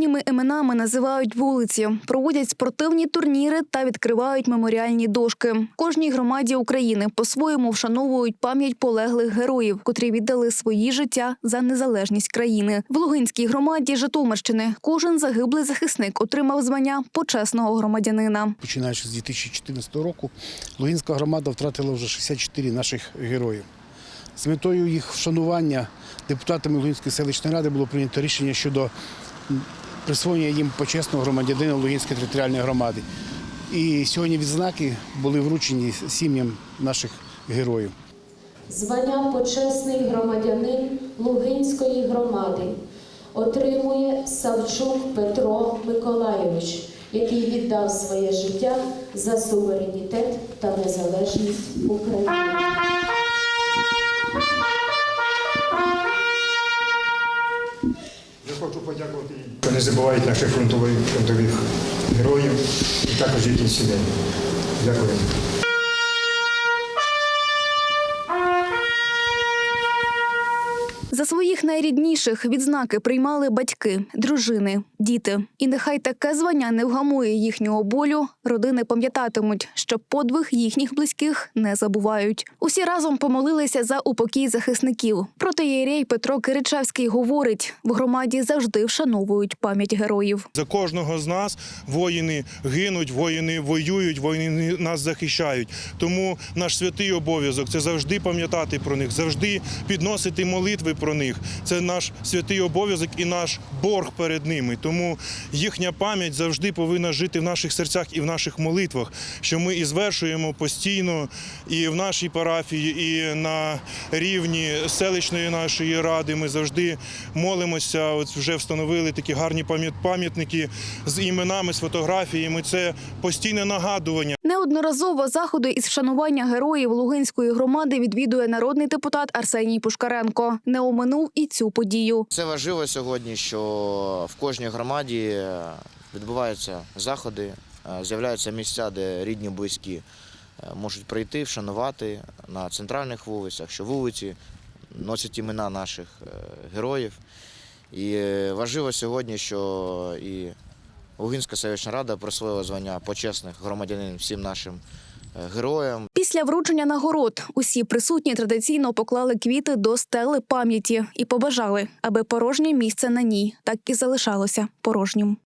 Їхніми іменами називають вулиці, проводять спортивні турніри та відкривають меморіальні дошки. Кожній громаді України по-своєму вшановують пам'ять полеглих героїв, котрі віддали свої життя за незалежність країни. В Лугинській громаді Житомирщини кожен загиблий захисник отримав звання почесного громадянина. Починаючи з 2014 року, Лугинська громада втратила вже 64 наших героїв. З метою їх вшанування депутатами Лугинської селищної ради було прийнято рішення щодо присвоєння їм почесного громадянина Лугинської територіальної громади. І сьогодні відзнаки були вручені сім'ям наших героїв. Звання почесний громадянин Лугинської громади отримує Савчук Петро Миколайович, який віддав своє життя за суверенітет та незалежність України. Я хочу подякувати їм. Не забувають наших фронтових, фронтових героїв і також їхніх сімей. Дякую. За своїх найрідніших відзнаки приймали батьки, дружини, діти. І нехай таке звання не вгамує їхнього болю. Родини пам'ятатимуть, що подвиг їхніх близьких не забувають. Усі разом помолилися за упокій захисників. Протиєрей Петро Киричевський говорить: в громаді завжди вшановують пам'ять героїв. За кожного з нас воїни гинуть, воїни воюють, воїни нас захищають. Тому наш святий обов'язок це завжди пам'ятати про них, завжди підносити молитви про них. Це наш святий обов'язок і наш борг перед ними. Тому їхня пам'ять завжди повинна жити в наших серцях і в наших молитвах, що ми і звершуємо постійно і в нашій парафії, і на рівні селищної нашої ради. Ми завжди молимося. От вже встановили такі гарні пам'ят- пам'ятники з іменами, з фотографіями. Це постійне нагадування. Неодноразово заходи із вшанування героїв Лугинської громади відвідує народний депутат Арсеній Пушкаренко. Не оминув і цю подію. Це важливо сьогодні, що в кожній громаді е, відбуваються заходи, е, з'являються місця, де рідні, близькі е, можуть прийти, вшанувати на центральних вулицях, що вулиці носять імена наших героїв. І важливо сьогодні, що і Лугинська селищна рада присвоїла звання почесних громадянин всім нашим е, героям. Після вручення нагород усі присутні традиційно поклали квіти до стели пам'яті і побажали, аби порожнє місце на ній так і залишалося порожнім.